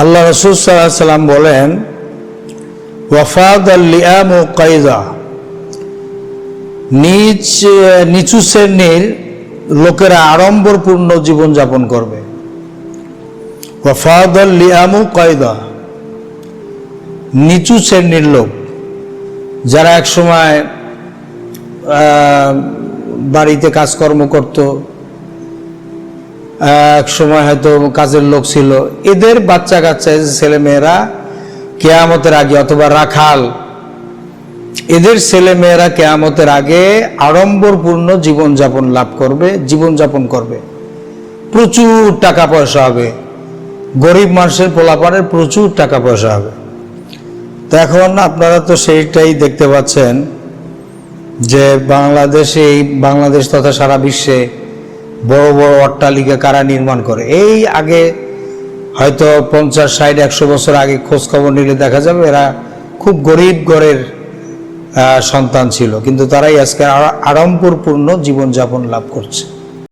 আল্লাহ রসুল সাল্লাহ সাল্লাম বলেন ওয়াফাদ আল্লিয়াম ও কায়দা নিচ নিচু শ্রেণির লোকেরা আড়ম্বরপূর্ণ জীবনযাপন করবে। ওয়াফাদ ও কায়দা নিচু শ্রেণির লোক, যারা একসময় বাড়িতে কাজকর্ম করত এক সময় হয়তো কাজের লোক ছিল। এদের বাচ্চা কাচ্চা ছেলে মেয়েরা কেয়ামতের আগে অথবা রাখাল, এদের ছেলে মেয়েরা কেয়ামতের আগে আড়ম্বরপূর্ণ জীবনযাপন লাভ করবে, জীবনযাপন করবে। প্রচুর টাকা পয়সা হবে। গরিব মানুষের পোলাপানের প্রচুর টাকা পয়সা হবে। তো এখন আপনারা তো সেইটাই দেখতে পাচ্ছেন যে বাংলাদেশে এই বাংলাদেশ তথা সারা বিশ্বে বড় বড় অট্টালিকা কারা নির্মাণ করে? এই আগে হয়তো পঞ্চাশ, ষাট, একশো বছর আগে খোঁজখবর নিলে দেখা যাবে এরা খুব গরিব ঘরের সন্তান ছিল। কিন্তু তারাই আজকে আড়ম্বরপূর্ণ জীবনযাপন লাভ করছে।